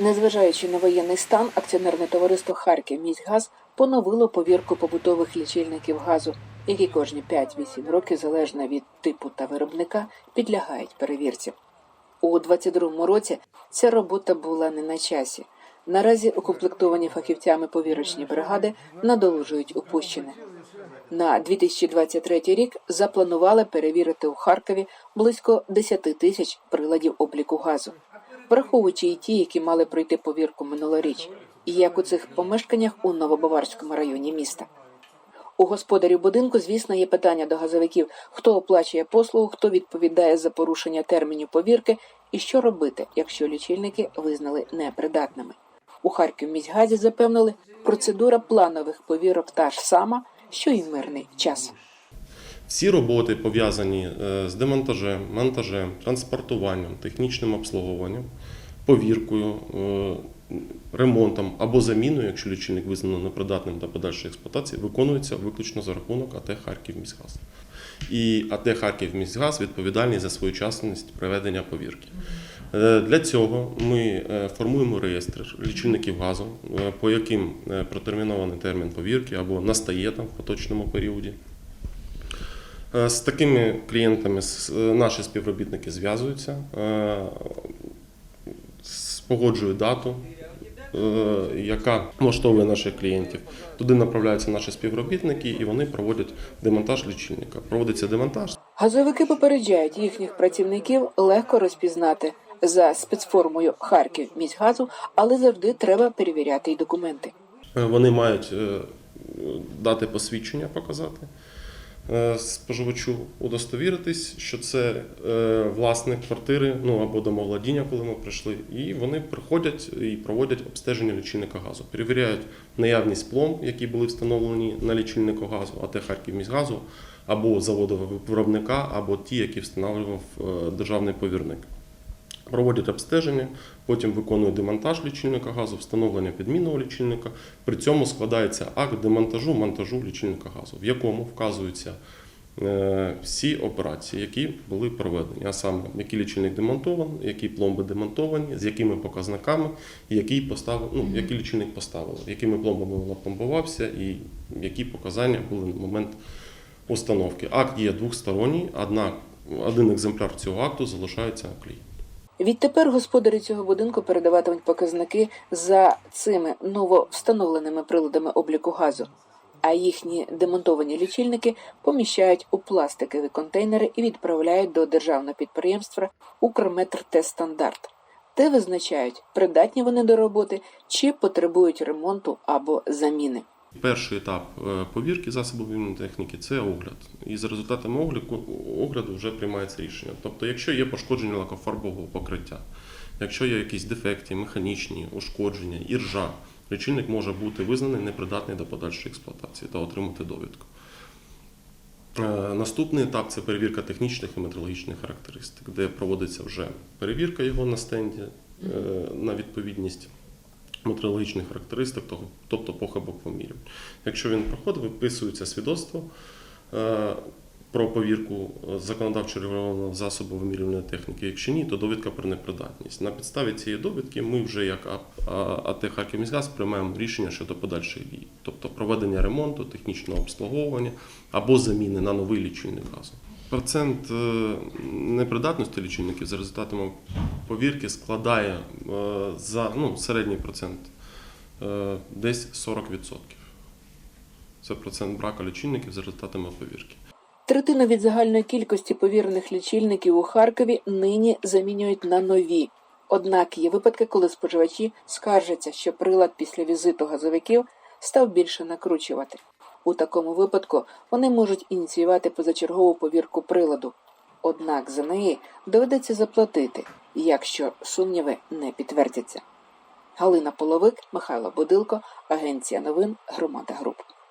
Незважаючи на воєнний стан, акціонерне товариство Харків міськгаз поновило повірку побутових лічильників газу, які кожні 5-8 років, залежно від типу та виробника, підлягають перевірці. У 22-му році ця робота була не на часі. Наразі укомплектовані фахівцями повірочні бригади надолужують упущене. На 2023 рік запланували перевірити у Харкові близько 10 тисяч приладів обліку газу, враховуючи і ті, які мали пройти повірку минулоріч, і як у цих помешканнях у Новобаварському районі міста. У господарів будинку, звісно, є питання до газовиків: хто оплачує послугу, хто відповідає за порушення термінів повірки, і що робити, якщо лічильники визнали непридатними. У Харків міськгазі запевнили, процедура планових повірок та ж сама, що й мирний час. Всі роботи пов'язані е, з демонтажем, монтажем, транспортуванням, технічним обслуговуванням, повіркою, е, ремонтом або заміною, якщо лічильник визнано непридатним до подальшої експлуатації, виконується виключно за рахунок АТ Харків міськгаз. І АТ Харків міськгаз відповідальний за своєчасність проведення повірки. Е, Для цього ми формуємо реєстр лічильників газу, по яким протермінований термін повірки або настає там в поточному періоді. Е, З такими клієнтами е, наші співробітники зв'язуються, е, с- погоджують дату, яка влаштовує наших клієнтів. Туди направляються наші співробітники і вони проводять демонтаж лічильника. Проводиться демонтаж. Газовики попереджають їхніх працівників легко розпізнати за спецформою Харків міськгазу, але завжди треба перевіряти й документи. Вони мають дати посвідчення показати споживачу, удостовіритись, що це власне власник квартири, ну або домовладіння, коли ми прийшли, і вони приходять і проводять обстеження лічильника газу. Перевіряють наявність пломб, які були встановлені на лічильнику газу, АТ Харків міськгазу, або заводу виробника, або ті, які встановлював е, державний повірник. Проводять обстеження, потім виконують демонтаж лічильника газу, встановлення підмінного лічильника. При цьому складається акт демонтажу монтажу лічильника газу, в якому вказуються е, всі операції, які були проведені, а саме який лічильник демонтований, які пломби демонтовані, з якими показниками, який постав, ну, який лічильник поставили, якими пломбами він напломбувався і які показання були на момент установки. Акт є двосторонній, однак один екземпляр цього акту залишається на клієнті. Відтепер господарі цього будинку передаватимуть показники за цими нововстановленими приладами обліку газу, а їхні демонтовані лічильники поміщають у пластикові контейнери і відправляють до державного підприємства Укрметр Стандарт, де визначають, придатні вони до роботи чи потребують ремонту або заміни. Перший етап е, повірки засобів техніки це огляд. І за результатами огляду, огляду вже приймається рішення. Тобто, якщо є пошкодження лакофарбового покриття, якщо є якісь дефекти, механічні ушкодження, іржа, лічильник може бути визнаний непридатний до подальшої експлуатації та отримати довідку. Е, Наступний етап це перевірка технічних і метрологічних характеристик, де проводиться вже перевірка його на стенді е, на відповідність метрологічних характеристик, тобто похибок помірів. Якщо він проходить, виписується свідоцтво е, про повірку е, законодавчо регульованого засобу вимірювальної техніки. Якщо ні, то довідка про непридатність. На підставі цієї довідки ми вже як АТ «Харківміськгаз» приймаємо рішення щодо подальших дій, тобто проведення ремонту, технічного обслуговування або заміни на новий лічильник газу. Процент е, непридатності лічильників за результатами повірки складає е, за ну, середній процент е, десь 40%. Це процент браку лічильників за результатами повірки. Третину від загальної кількості повірених лічильників у Харкові нині замінюють на нові. Однак є випадки, коли споживачі скаржаться, що прилад після візиту газовиків став більше накручувати. У такому випадку вони можуть ініціювати позачергову повірку приладу. Однак за неї доведеться заплатити, якщо сумніви не підтвердяться. Галина Половик, Михайло Будилко, Агенція новин Громада Груп.